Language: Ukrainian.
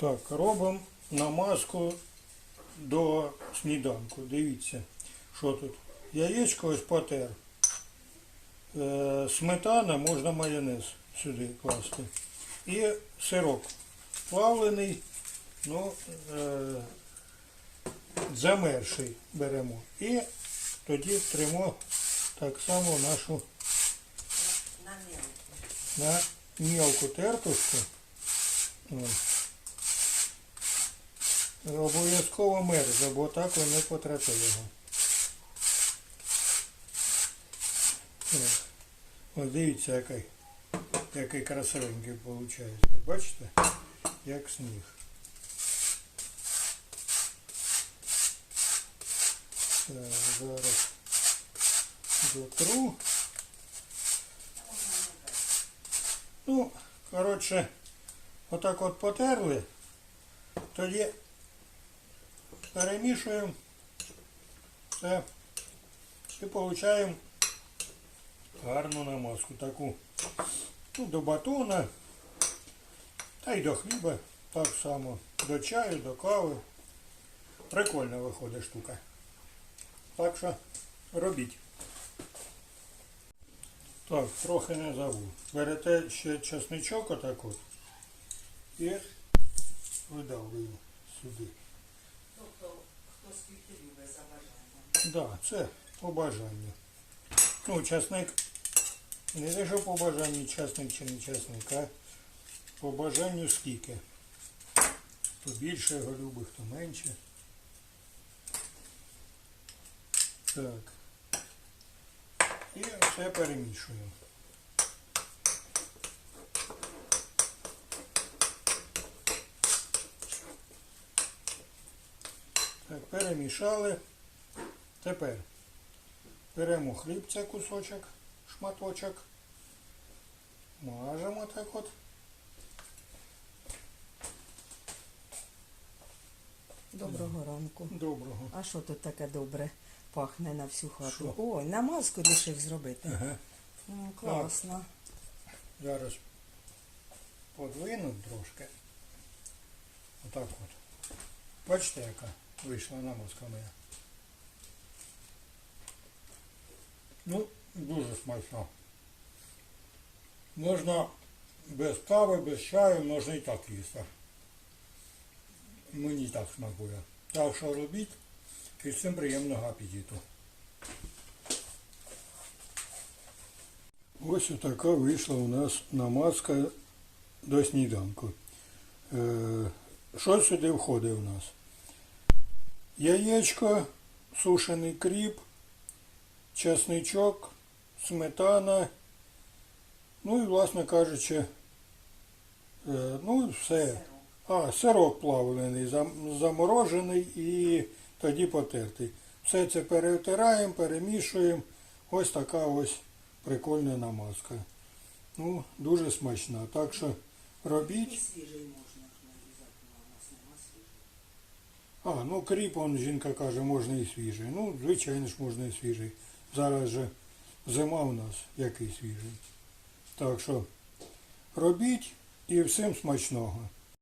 Так, робимо намазку до сніданку. Дивіться, що тут. Яєчко ось потер. Е, сметана, можна майонез сюди класти. І сирок плавлений, ну, е, замерший беремо. І тоді тримо так само нашу На мілку тертушку. Обов'язково мерзне, бо так ви не потрете його. Ось дивіться, який, який красивенький виходить. Бачите? Як сніг. Так, зараз дотру. Ну, коротше, отак от потерли, тоді перемішуємо все і отримуємо гарну намазку таку. Ну, до батона, та й до хліба так само. До чаю, до кави. Прикольна виходить штука. Так що робіть. Так, трохи не забув. Берете ще чесничок отак от і видавлюю сюди. Бажанням. Да, це по бажанню. Ну, часник, не те, що по бажанню часник чи не часник, а по бажанню скільки. Хто більше його любить, хто менше. Так. І все перемішуємо. Перемішали. Тепер беремо хлібця кусочок, шматочок, мажемо так от. Доброго ранку. Доброго. А що тут таке добре пахне на всю хату? Що? Ой, намазку рішив зробити. Ага. Ну, класно. Зараз подвину трошки. Отак от. Бачите, яка вийшла намазка моя. Ну, дуже смачно. Можна без кави, без чаю, можна і так їсти. Мені так смакує. Так що робіть і всім приємного апетиту. Ось така вийшла у нас намазка до сніданку. Е, Що сюди входить у нас? Яєчко, сушений кріп, чесничок, сметана, ну і, власне кажучи, е, ну все. А, сирок плавлений, заморожений і тоді потертий. Все це перетираємо, перемішуємо. Ось така ось прикольна намазка. Ну, дуже смачна. Так що робіть. свіжий можна ж нарізати, але у нас нема свіжий. А, ну кріп, он, жінка каже, можна і свіжий. Ну, звичайно ж, можна і свіжий. Зараз же зима у нас, який свіжий. Так що робіть і всім смачного.